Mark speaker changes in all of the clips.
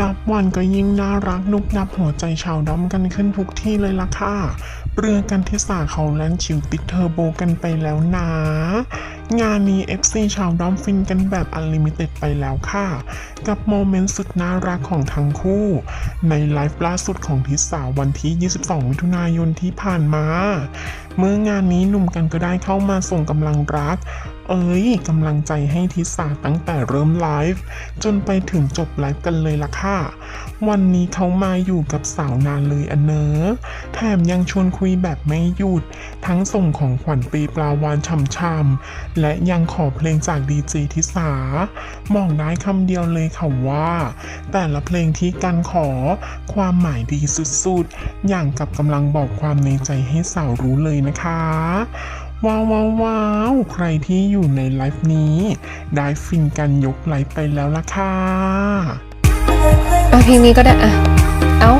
Speaker 1: นับวันก็ยิ่งน่ารักนุบนับหัวใจชาวดอมกันขึ้นทุกที่เลยล่ะค่ะ เรือกันทิสาเขาแลนชิวติดเทอร์โบกันไปแล้วนะ งานนี้ FC ชาวดอมฟินกันแบบอันลิมิเต็ดไปแล้วค่ะ กับโมเมนต์สุดน่ารักของทั้งคู่ ในไลฟ์ล่าสุดของทิสาวันที่ 22 มิถุนายนที่ผ่านมา เมื่องานนี้หนุ่มกันก็ได้เข้ามาส่งกำลังรัก เอ้ยกำลังใจให้ทิสาตั้งแต่เริ่มไลฟ์จนไปถึงจบไลฟ์กันเลยล่ะค่ะ วันนี้เขามาอยู่กับสาวนานเลยอันเนอแถมยังชวนคุยแบบไม่หยุด ทั้งส่งของขวัญปีปลาวานช่ำๆและยังขอเพลงจากดีเจทิสามองได้คำเดียวเลยค่ะว่า แต่ละเพลงที่กันขอความหมายดีสุดๆ อย่างกับกำลังบอกความในใจให้สาวรู้เลยนะคะ ว้าวว้าววาวใครที่อยู่ในไลฟ์นี้ ได้ฟินกันยกไลฟ์ไปแล้วล่ะค่ะ
Speaker 2: อะเพลงนี้ก็ได้อะ เอา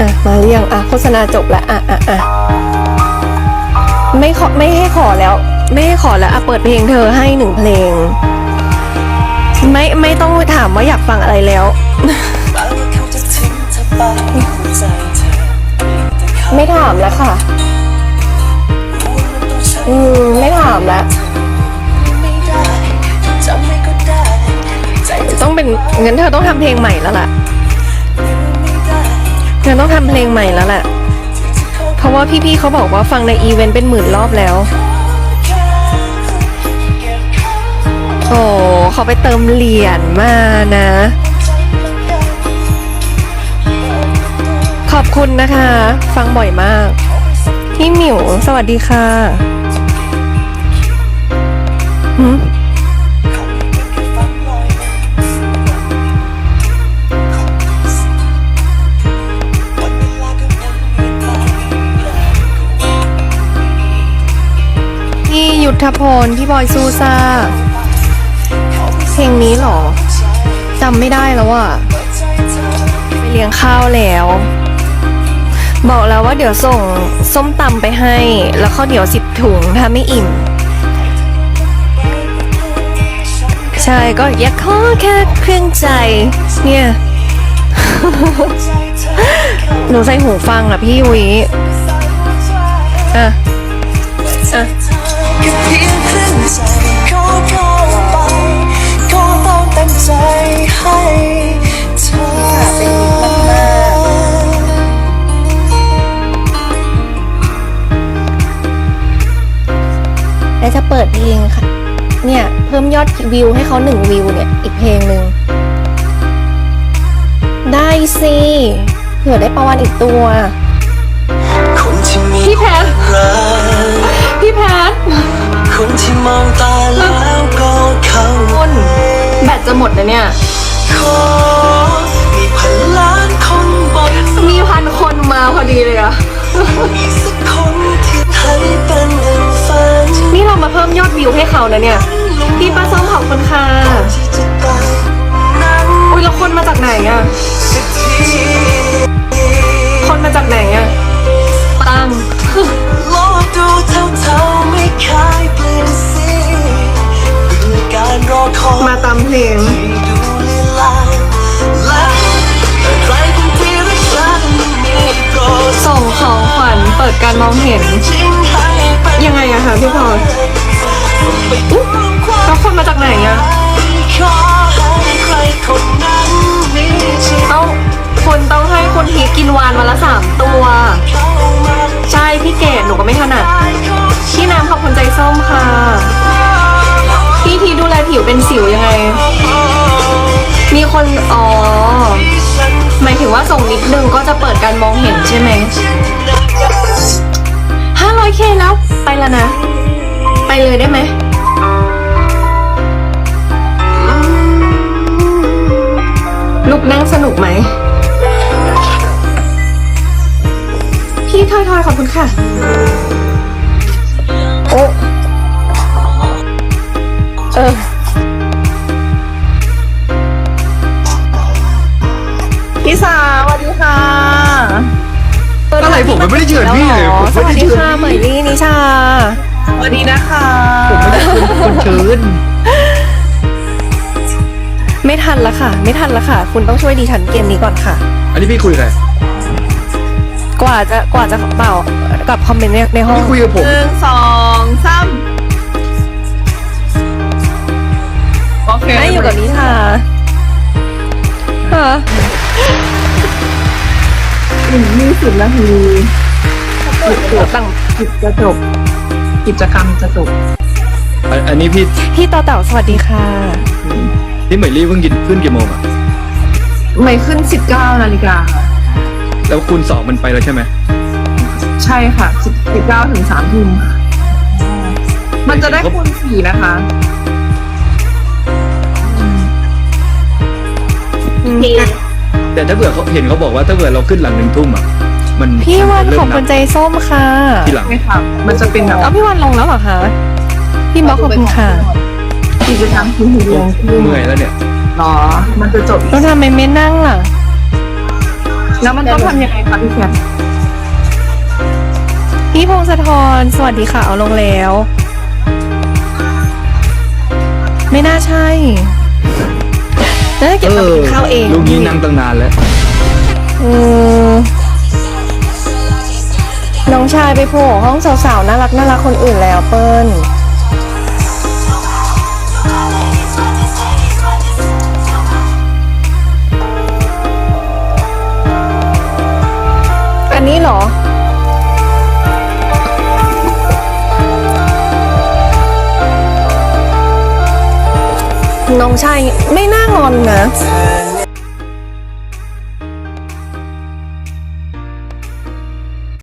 Speaker 2: อะ มาเรียงอะ โฆษณาจบแล้วอะอะอะไม่ขอไม่ให้ขอแล้ว ไม่ให้ขอแล้วอะเปิดเพลงเธอให้หนึ่งเพลง ไม่ไม่ต้องถามว่าอยากฟังอะไรแล้ว
Speaker 3: ไม่
Speaker 2: ถามแล้วค่ะ
Speaker 3: อื
Speaker 2: ม ไม่ถามแล้ว ต้องเป็นงั้นเธอต้องทำเพลงใหม่แล้วล่ะเธอต้องทำเพลงใหม่แล้วแหละ
Speaker 3: ที่จะ
Speaker 2: เพราะว่าพี่ๆเขาบอกว่าฟังในอีเวนต์เป็นหมื่นรอบแล้ว โอ้เขาไปเติมเหรียญมานะ ขอบคุณนะคะ ฟังบ่อยมาก พี่หมิว สวัสดีค่ะ ทพลพี่บอยซูซาเพลงนี้เหรอจำไม่ได้แล้วอะไปเลี้ยงข้าวแล้ว บอกแล้วว่าเดี๋ยวส่งส้มตำไปให้ แล้วข้าวเหนียวสิบถุงถ้าไม่อิ่ม ใช่ก็อยากขอแค่เครื่องใจ เนี่ยหนูใส่หูฟังอะพี่ยุ้ยอะ อะ
Speaker 3: แค่เพียงครึ่งใจขอเข้าไปก็ต้องเต็มใจให้เธอ
Speaker 2: แล้วจะเปิดเพลงค่ะ เนี่ย เพิ่มยอดวิวให้เขาหนึ่งวิวเนี่ย อีกเพลงหนึ่ง ได้สิเผื่อได้ประวันอีกตัว
Speaker 3: คนที่มี
Speaker 2: พี่แพท
Speaker 3: รัก
Speaker 2: พี่แพท
Speaker 3: คนที่มองตาแล้วก็เข้า
Speaker 2: คนแบตจะหมดนะเนี่ย
Speaker 3: ขอมีพันล้านคนบน
Speaker 2: มีพันคนมาพอดีเลยอะ
Speaker 3: มีสักคนที่ให้เป็นหนึ่งฝัน
Speaker 2: นี่เรามาเพิ่มยอดวิวให้เขานะเนี่ย พี่ป้าส้มขอบคุณค่ะ
Speaker 3: ที่จะไปนั้น
Speaker 2: อุ้ยแล้วคนมาจากไหนอะ
Speaker 3: สักที
Speaker 2: คนมาจากไหนอะ
Speaker 3: มอ
Speaker 2: งเห็น ยังไงอะคะพี่พร
Speaker 3: ไปทุกความ
Speaker 2: แล้วคนมาจากไหนอะ
Speaker 3: ขอให้ใคนต้
Speaker 2: องคนต้องให้คนพีกินวานวันละสามตัว ใช่พี่เกดหนูก็ไม่ถนัดพี่น้ำขอบคุณใจส้มค่ะ พี่ทีดูแลผิวเป็นสิวยังไง มีคน อ๋อ หมายถึงว่าส่งนิดนึงก็จะเปิดการมองเห็นใช่ไหม 500k แล้ว ไปแล้วนะ ไปเลยได้ไหมลูกนั่งสนุกไหม พี่ทอยทอยขอบคุณค่ะ โอ้เออ
Speaker 4: มยังไม่ได้เชิญพี่เลยผม
Speaker 2: ส
Speaker 4: ไม่
Speaker 2: วัส
Speaker 4: ได้
Speaker 2: ดี
Speaker 4: เชิญ
Speaker 2: ค่ะเหมยลี่นิชา
Speaker 5: สวัสดีนะคะ
Speaker 4: ผมไม่ได้เชิญคนเชิญ
Speaker 2: ไม่ไม่ทันละค่ะ ไม่ทันละค่ะ คุณต้องช่วยดิฉันเกมนี้ก่อนค่ะ
Speaker 4: อันนี้พี่คุยอะไร
Speaker 2: กว่าจะกว่าจะเปล่ากับคอมเมนต์ในในห้อง
Speaker 4: พี่คุยกับผม
Speaker 5: หนึ่งสองสามโอเค
Speaker 2: ไม่อยู่กับนิทาฮะ
Speaker 5: อีกยี่สิบนาที
Speaker 2: ตั้ง
Speaker 5: กิจจะจบกิจกรรมจะจบ
Speaker 4: อันอันนี้พี่
Speaker 2: พี่ต่อเต่าสวัสดีค่ะ
Speaker 4: พี่เหมยลี่เพิ่งกินขึ้นกี่โมงอะ
Speaker 5: ไม่ขึ้นสิบเก้านาฬิกาค่ะ
Speaker 4: แล้วคูณสองมันไปแล้วใช่ไหม
Speaker 5: ใช่ค่ะสิบสิบเก้าถึงสามทุ่มค่ะมันจะได้คูณสี่นะคะ
Speaker 4: แต่ถ้าเผื่อเขาเห็นเขาบอกว่าถ้าเผื่อเราขึ้นหลังหนึ่งทุ่มอะมัน
Speaker 2: พี่วัน
Speaker 4: เริ่
Speaker 2: ข
Speaker 4: ม
Speaker 2: อบคุณใจส้มค่ะ
Speaker 4: ทีหลัง
Speaker 5: ใช่ค่ะมันจะเป็นแบบ
Speaker 2: เอาพี่วันลงแล้วเหรอคะพี่บล็อกขอบคุณค่ะ
Speaker 5: กิจกรรมคือหู
Speaker 4: โอ้
Speaker 5: ลงขึ้น
Speaker 4: เมื่อยแล้วเนี่ย
Speaker 5: หรอ มันจะจบ
Speaker 2: แล้วทำไมไม่นั่งล่ะ
Speaker 5: แล้วมันต้องทำยังไงคะพี่แคท
Speaker 2: พี่พงศธรสวัสดีค่ะเอาลงแล้ว ไม่น่าใช่ น่าจะเก็บกลับไปกินข้าวเอง
Speaker 4: ลูกนี้นั่งตั้งนานแล้ว
Speaker 2: อืมน้องชายไปโผล่ห้องสาวๆน่ารักน่ารักคนอื่นแล้วเปิ้ล องชายไม่น่างอนนะ